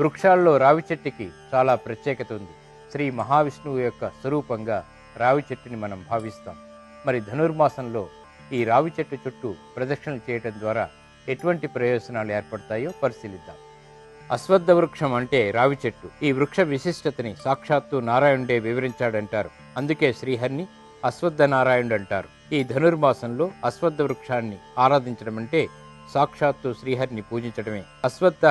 వృక్షాల్లో రావి చెట్టుకి చాలా ప్రత్యేకత ఉంది. శ్రీ మహావిష్ణువు యొక్క స్వరూపంగా రావి చెట్టుని మనం భావిస్తాం. మరి ధనుర్మాసంలో ఈ రావి చెట్టు చుట్టూ ప్రదక్షిణలు చేయటం ద్వారా ఎటువంటి ప్రయోజనాలు ఏర్పడతాయో పరిశీలిద్దాం. అశ్వద్ధ వృక్షం అంటే రావి చెట్టు. ఈ వృక్ష విశిష్టతని సాక్షాత్తు నారాయణుడే వివరించాడంటారు. అందుకే శ్రీహరిని అశ్వద్ధ నారాయణుడు అంటారు ఈ ధనుర్మాసంలో అశ్వద్ధ వృక్షాన్ని ఆరాధించడం అంటే సాక్షాత్తు శ్రీహరిని పూజించడమే అశ్వత్థ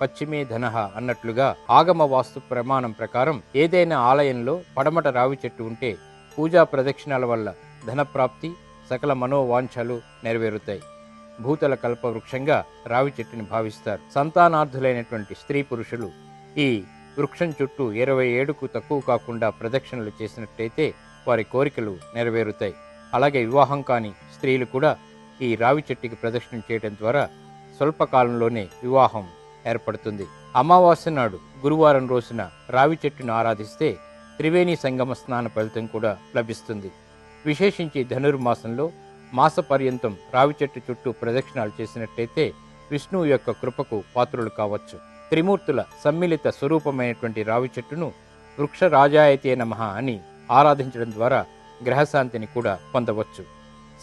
పశ్చిమే ధనః అన్నట్లుగా ఆగమ వాస్తు ప్రమాణం ప్రకారం ఏదైనా ఆలయంలో పడమట రావి చెట్టు ఉంటే పూజా ప్రదక్షిణాల వల్ల ధనప్రాప్తి సకల మనోవాంఛలు నెరవేరుతాయి. భూతల కల్ప వృక్షంగా రావి చెట్టుని భావిస్తారు. సంతానార్థులైనటువంటి స్త్రీ పురుషులు ఈ వృక్షం చుట్టూ ఇరవై ఏడుకు తక్కువ కాకుండా ప్రదక్షిణలు చేసినట్టయితే వారి కోరికలు నెరవేరుతాయి. అలాగే వివాహం కాని స్త్రీలు కూడా ఈ రావి చెట్టుకి ప్రదక్షిణం చేయడం ద్వారా స్వల్పకాలంలోనే వివాహం ఏర్పడుతుంది. అమావాస్య నాడు గురువారం రోజున రావి చెట్టును ఆరాధిస్తే త్రివేణి సంగమ స్నాన ఫలితం కూడా లభిస్తుంది. విశేషించి ధనుర్మాసంలో మాస పర్యంతం రావి చెట్టు చుట్టూ ప్రదక్షిణాలు చేసినట్లయితే విష్ణువు యొక్క కృపకు పాత్రులు కావచ్చు. త్రిమూర్తుల సమ్మిళిత స్వరూపమైనటువంటి రావి చెట్టును వృక్ష రాజాయతే నమః అని ఆరాధించడం ద్వారా గ్రహశాంతిని కూడా పొందవచ్చు.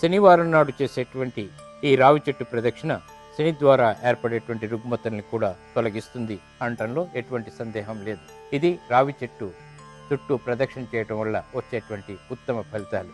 శనివారం నాడు చేసేటువంటి ఈ రావి చెట్టు ప్రదక్షిణ శని ద్వారా ఏర్పడేటువంటి రుగ్మతల్ని కూడా తొలగిస్తుంది అనటంలో ఎటువంటి సందేహం లేదు. ఇది రావి చెట్టు చుట్టూ ప్రదక్షిణ చేయటం వల్ల వచ్చేటువంటి ఉత్తమ ఫలితాలు.